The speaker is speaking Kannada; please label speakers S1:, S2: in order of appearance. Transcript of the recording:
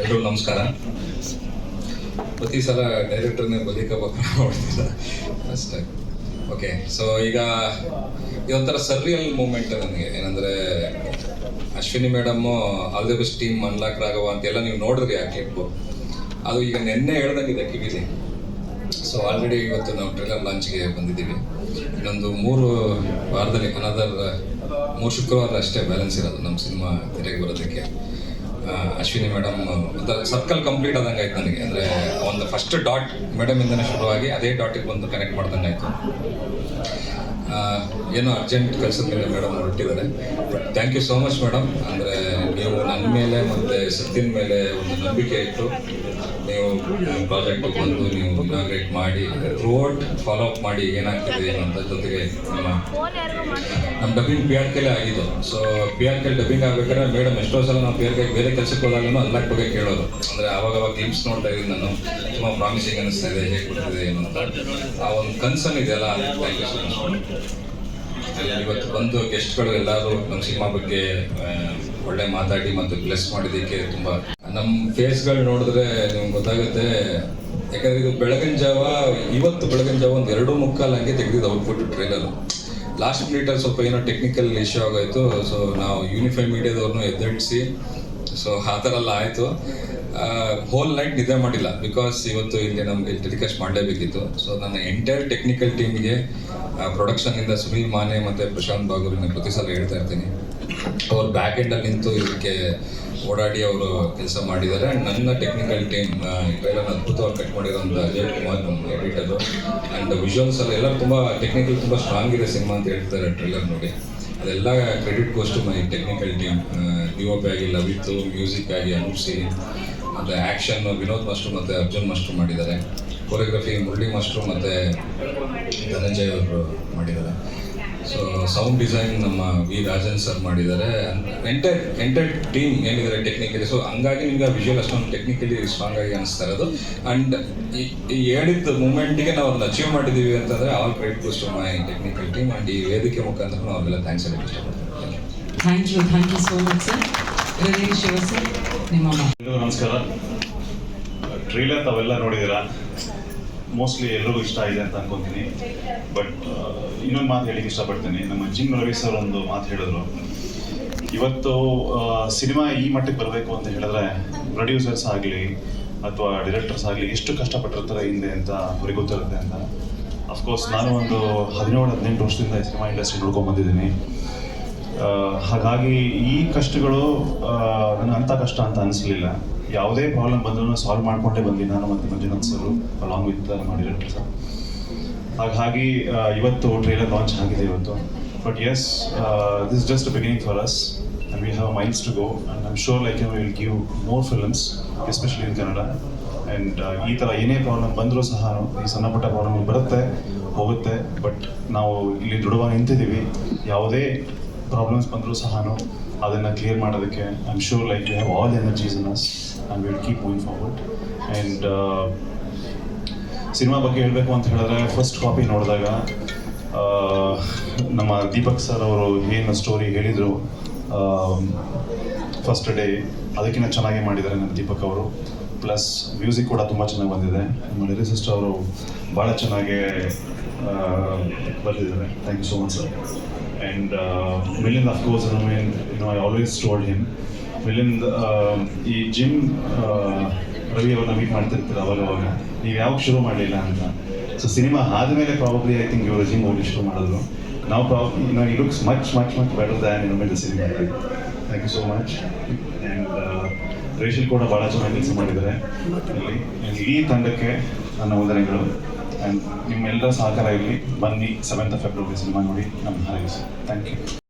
S1: ಎಲ್ರಿಗೂ ನಮಸ್ಕಾರ. ಪ್ರತಿ ಸಲ ಡೈರೆಕ್ಟರ್ನೇ ಬಲಿಕ ಮಾಡ್ತಿಲ್ಲ ಅಷ್ಟೇ. ಓಕೆ ಸೊ ಈಗ ಇದೊಂಥರ ಸರ್ರಿಯಲ್ ಮೂಮೆಂಟ್ ನನಗೆ. ಏನಂದರೆ, Ashwini madam all the best team unlock Raghava ಅಂತೆಲ್ಲ ನೀವು ನೋಡಿದ್ರಿ ಆ ಕ್ಲಿಪ್ಪು ಅದು ಈಗ ನಿನ್ನೆ ಹೇಳ್ದಂಗಿದೆ ಕಿವಿಲಿ. ಸೊ ಆಲ್ರೆಡಿ ಇವತ್ತು ನಾವು ಟ್ರೈಲರ್ ಲಾಂಚ್ಗೆ ಬಂದಿದ್ದೀವಿ. ಇನ್ನೊಂದು ಮೂರು ವಾರದಲ್ಲಿ ಅನದರ್ ಮೂರು ಶುಕ್ರವಾರ ಅಷ್ಟೇ ಬ್ಯಾಲೆನ್ಸ್ ಇರೋದು ನಮ್ಮ ಸಿನಿಮಾ ತೆರೆಗೆ ಬರೋದಕ್ಕೆ. ಅಶ್ವಿನಿ ಮೇಡಮ್ ಸರ್ಕಲ್ ಕಂಪ್ಲೀಟ್ ಆದಂಗೆ ಆಯ್ತು ನನಗೆ. ಅಂದರೆ ಒಂದು ಫಸ್ಟ್ ಡಾಟ್ ಮೇಡಮಿಂದನೇ ಶುರುವಾಗಿ ಅದೇ ಡಾಟಿಗೆ ಬಂದು ಕನೆಕ್ಟ್ ಮಾಡ್ದಂಗೆ ಆಯಿತು. ಏನೋ ಅರ್ಜೆಂಟ್ ಕೆಲಸದ ಮೇಲೆ ಮೇಡಮ್ ಹೊರಟಿದ್ದಾರೆ but thank you so much madam ಅಂದರೆ ನೀವು ನನ್ನ ಮೇಲೆ ಮತ್ತು ಸತ್ತಿನ ಮೇಲೆ ಒಂದು ನಂಬಿಕೆ ಇಟ್ಟು ನೀವು ಪ್ರಾಜೆಕ್ಟ್ ಬಂದು ನೀವು ಇನಾಗ್ರೇಟ್ ಮಾಡಿ ರೋಡ್ ಫಾಲೋ ಅಪ್ ಮಾಡಿ ಏನಾಗ್ತಿದೆ ಏನು ಅಂತ ಜೊತೆಗೆ ನಮ್ಮ ನಮ್ಮ ಡಬ್ಬಿಂಗ್ ಪಿ ಆರ್ ಕೆಲೆ ಆಗಿದ್ದು. ಸೊ ಪಿ ಆರ್ ಕೆಲ್ ಡಬ್ಬಿಂಗ್ ಆಗ್ಬೇಕಾದ್ರೆ ಮೇಡಮ್ ಎಷ್ಟೋ ಸಲ ನಾವು ಪಿ ಆರ್ ಕೆ ಬೇರೆ ಕೆಲಸಕ್ಕೆ ಹೋದಾಗಲೂ ಅನ್ಲಾಕ್ ಬಗ್ಗೆ ಕೇಳೋದು. ಅಂದರೆ ಆವಾಗ ಅವಾಗ ಗೇಮ್ಸ್ ನೋಡ್ತಾ ಇದ್ದೀನಿ ನಾನು. ತುಂಬ ಪ್ರಾಮಿಸಿಂಗ್ ಅನಿಸ್ತಾ ಇದೆ ಹೇಗೆ ಕೊಡ್ತಿದೆ ಏನು ಅಂತ. ಆ ಒಂದು ಕನ್ಸರ್ನ್ ಇದೆಯಲ್ಲ ಥ್ಯಾಂಕ್ ಯು ಸೊ ಮಚ್ ಇವತ್ತು ಬಂದು ಗೆಸ್ಟ್ಗಳು ಎಲ್ಲರೂ ನಮ್ಮ ಸಿನಿಮಾ ಬಗ್ಗೆ ಒಳ್ಳೆ ಮಾತಾಡಿ ಮತ್ತು ಬ್ಲೆಸ್ ಮಾಡಿದ್ದಕ್ಕೆ ತುಂಬ ನಮ್ಮ ಫೇಸ್ಗಳು ನೋಡಿದ್ರೆ ನಿಮ್ಗೆ ಗೊತ್ತಾಗುತ್ತೆ ಯಾಕಂದ್ರೆ ಇದು ಬೆಳಗಿನ ಜಾವ, ಇವತ್ತು ಬೆಳಗಿನ ಜಾವ ಒಂದು ಎರಡು ಮುಕ್ಕಾಲು ಹಂಗೆ ತೆಗೆದಿದ್ದು ಔಟ್ಪುಟ್ ಟ್ರೈಲರ್ ಲಾಸ್ಟ್ ಮಿನಿಟಲ್ಲಿ ಸ್ವಲ್ಪ ಏನೋ ಟೆಕ್ನಿಕಲ್ ಇಶ್ಯೂ ಆಗೋಯ್ತು ಸೊ ನಾವು ಯೂನಿಫೈ ಮೀಡಿಯಾದವ್ರನ್ನೂ ಎದ್ದೆಡ್ಸಿ ಸೊ ಆ ಥರ ಎಲ್ಲ ಆಯಿತು ಹೋಲ್ ನೈಟ್ ನಿದ್ದೆ ಮಾಡಿಲ್ಲ. ಬಿಕಾಸ್ ಇವತ್ತು ಇಲ್ಲಿ ನಮಗೆ ಟೆಲಿಕಾಸ್ಟ್ ಮಾಡಲೇಬೇಕಿತ್ತು ಸೊ ನನ್ನ ಎಂಟೈರ್ ಟೆಕ್ನಿಕಲ್ ಟೀಮ್ಗೆ ಪ್ರೊಡಕ್ಷನಿಂದ ಸುನೀಲ್ ಮಾನೆ ಮತ್ತು ಪ್ರಶಾಂತ್ ಬಾಗೂರಿನ ಪ್ರತಿ ಸಲ ಹೇಳ್ತಾ ಇರ್ತೀನಿ. ಅವ್ರು ಬ್ಯಾಕ್ ಎಂಡಲ್ಲಿ ನಿಂತು ಇದಕ್ಕೆ ಓಡಾಡಿ ಅವರು ಕೆಲಸ ಮಾಡಿದ್ದಾರೆ. ಆ್ಯಂಡ್ ನನ್ನ ಟೆಕ್ನಿಕಲ್ ಟೀಮ್ ಟ್ರೈಲರ್ ಅದ್ಭುತವಾಗಿ ಕಟ್ ಮಾಡಿರೋಂಥ ಅಜಯ್ ಕುಮಾರ್ ನಮ್ಮ ಎಡಿಟರು ಆ್ಯಂಡ್ ವಿಜುವಲ್ಸ್ ಎಲ್ಲ ತುಂಬ ಟೆಕ್ನಿಕಲ್ ತುಂಬ ಸ್ಟ್ರಾಂಗ್ ಇದೆ ಸಿನಿಮಾ ಅಂತ ಹೇಳ್ತಾರೆ ಟ್ರೈಲರ್ ನೋಡಿ. ಅದೆಲ್ಲ credit goes to my technical team D O P ಆಗಿ ಲವಿತ್ ಮ್ಯೂಸಿಕ್ ಆಗಿ ಅನುಸಿ ಮತ್ತು ಆ್ಯಕ್ಷನ್ ವಿನೋದ್ ಮಾಸ್ಟ್ರು ಮತ್ತು ಅರ್ಜುನ್ ಮಾಸ್ಟ್ರು ಮಾಡಿದ್ದಾರೆ. ಕೊರಿಯೋಗ್ರಫಿ ಮುರಳಿ ಮಾಸ್ಟ್ರು ಮತ್ತು ಧನಂಜಯ್ ಅವರು ಮಾಡಿದ್ದಾರೆ. ಸೊ ಸೌಂಡ್ ಡಿಸೈನ್ ನಮ್ಮ ವಿ ರಾಜನ್ ಸರ್ ಮಾಡಿದ್ದಾರೆ. ಎಂಟೈರ್ ಎಂಟೈರ್ ಟೀಮ್ ಏನಿದ್ದಾರೆ ಟೆಕ್ನಿಕಲಿ ಸೊ ಹಂಗಾಗಿ ನಿಮ್ಗೆ ವಿಜುವಲ್ ಅಷ್ಟೊಂದು ಟೆಕ್ನಿಕಲಿ ಸ್ಟ್ರಾಂಗ್ ಆಗಿ ಅನಿಸ್ತಾ ಇರೋದು. ಆ್ಯಂಡ್ ಈ ಹೇಳಿದ ಮೂಮೆಂಟಿಗೆ ನಾವು ಅದನ್ನ ಅಚೀವ್ ಮಾಡಿದ್ದೀವಿ ಅಂತಂದರೆ all credit to my technical team and ಈ ವೇದಿಕೆ ಮುಖಾಂತರ ನಾವು ಅವೆಲ್ಲ ಥ್ಯಾಂಕ್ಸ್ ಹೇಳಕ್ಕೆ ಇಷ್ಟಪಡ್ತೀನಿ
S2: thank you thank you so much sir Ravish Shiva sir ನಿಮ್ಮ
S3: ನಮಸ್ಕಾರ. ಟ್ರೈಲರ್ ತಾವೆಲ್ಲ ನೋಡಿದ್ದೀರಾ? ಮೋಸ್ಟ್ಲಿ ಎಲ್ಲರಿಗೂ ಇಷ್ಟ ಆಗಿದೆ ಅಂತ ಅನ್ಕೊಂತೀನಿ. ಬಟ್ ಇನ್ನೊಂದು ಮಾತು ಹೇಳಿಕ್ಕೆ ಇಷ್ಟಪಡ್ತೀನಿ. ನಮ್ಮ ಜಿಮ್ ರವಿ ಸರ್ ಒಂದು ಮಾತು ಹೇಳಿದ್ರು. ಇವತ್ತು ಸಿನಿಮಾ ಈ ಮಟ್ಟಕ್ಕೆ ಬರಬೇಕು ಅಂತ ಹೇಳಿದ್ರೆ ಪ್ರೊಡ್ಯೂಸರ್ಸ್ ಆಗಲಿ ಅಥವಾ ಡೈರೆಕ್ಟರ್ಸ್ ಆಗಲಿ ಎಷ್ಟು ಕಷ್ಟಪಟ್ಟಿರ್ತಾರೆ ಹಿಂದೆ ಅಂತ ಅವ್ರಿಗೆ ಗೊತ್ತಿರುತ್ತೆ ಅಂತ. ಅಫ್ಕೋರ್ಸ್ ನಾನು ಒಂದು ಹದಿನೇಳು, ಹದಿನೆಂಟು ವರ್ಷದಿಂದ ಸಿನಿಮಾ ಇಂಡಸ್ಟ್ರಿ ನೋಡ್ಕೊಂಡು ಬಂದಿದ್ದೀನಿ. ಹಾಗಾಗಿ ಈ ಕಷ್ಟಗಳು ನನಗೆ ಅಂಥ ಕಷ್ಟ ಅಂತ ಅನಿಸ್ಲಿಲ್ಲ. ಯಾವುದೇ ಪ್ರಾಬ್ಲಮ್ ಬಂದರೂ ಸಾಲ್ವ್ ಮಾಡ್ಕೊಂಡೇ ಬಂದ್ವಿ ನಾನು ಮತ್ತೆ ಮಂಜುನಾಥ್ ಸರ್ ಅಲಾಂಗ್ ವಿತ್ ಮಾಡಿರೋ ಸರ್. ಹಾಗಾಗಿ ಇವತ್ತು ಟ್ರೈಲರ್ ಲಾಂಚ್ ಆಗಿದೆ ಇವತ್ತು. But as this just beginning for us and we have miles to go and I'm sure like will give more films especially in Kannada and ಈ ಥರ ಏನೇ ಪ್ರಾಬ್ಲಮ್ ಬಂದರೂ ಸಹ ಈ ಸಣ್ಣ ಪುಟ್ಟ ಪ್ರಾಬ್ಲಮ್ ಬರುತ್ತೆ, ಹೋಗುತ್ತೆ. ಬಟ್ ನಾವು ಇಲ್ಲಿ ದೃಢವಾಗಿ ನಿಂತಿದ್ದೀವಿ. ಯಾವುದೇ ಪ್ರಾಬ್ಲಮ್ಸ್ ಬಂದರೂ ಸಹ ಅದನ್ನು ಕ್ಲಿಯರ್ ಮಾಡೋದಕ್ಕೆ I am sure like you have all energies in us and will keep moving forward and cinema ಬಗ್ಗೆ ಹೇಳಬೇಕು ಅಂತ ಹೇಳಿದ್ರೆ ಫಸ್ಟ್ ಕಾಪಿ ನೋಡಿದಾಗ ಆ, ನಮ್ಮ ದೀಪಕ್ ಸರ್ ಅವರು ಏನು ಸ್ಟೋರಿ ಹೇಳಿದರು ಫಸ್ಟ್ ಡೇ ಅದಕ್ಕಿಂತ ಚೆನ್ನಾಗಿ ಮಾಡಿದ್ದಾರೆ ನಮ್ಮ ದೀಪಕ್ ಅವರು. ಪ್ಲಸ್ ಮ್ಯೂಸಿಕ್ ಕೂಡ ತುಂಬ ಚೆನ್ನಾಗಿ ಬಂದಿದೆ. ನಮ್ಮ ಲಿರಿಸಿಸ್ಟ್ ಅವರು ಭಾಳ ಚೆನ್ನಾಗಿ ಬರ್ತಿದ್ದಾರೆ thank you so much sir and Milind of course mean know I always told him Milind ಈ ಜಿಮ್ ರವಿ ಅವ್ರನ್ನ ಮೀಟ್ ಮಾಡ್ತಿರ್ತೀರ ಅವಾಗ ಅವಾಗ ನೀವು ಯಾವಾಗ ಶುರು ಮಾಡಲಿಲ್ಲ ಅಂತ. ಸೊ ಸಿನಿಮಾ ಆದಮೇಲೆ ಪ್ರಾಬಬ್ಲಿ ಐ ಥಿಂಕ್ ಇವರು ಜಿಮ್ ಹೋಗಿ ಶುರು ಮಾಡಿದ್ರು. ನಾವು ಪ್ರಾಬ್ ನೋ ಈ looks much much much better than in the cinema thank you so much and Rachel ಕೂಡ ಭಾಳ ಚೆನ್ನಾಗಿ ಕೆಲಸ ಮಾಡಿದ್ದಾರೆ. ಇಲ್ಲಿ ತಂಡಕ್ಕೆ ನನ್ನ ವಂದನೆಗಳು ಆ್ಯಂಡ್ ನಿಮ್ಮೆಲ್ಲರ ಸಹಕಾರ ಇರಲಿ ಬನ್ನಿ ಸೆವೆಂತ್ ಫೆಬ್ರವರಿ ಸಿನಿಮಾ ನೋಡಿ ನಮ್ಮ ಹಾರೈಸಿ. Thank you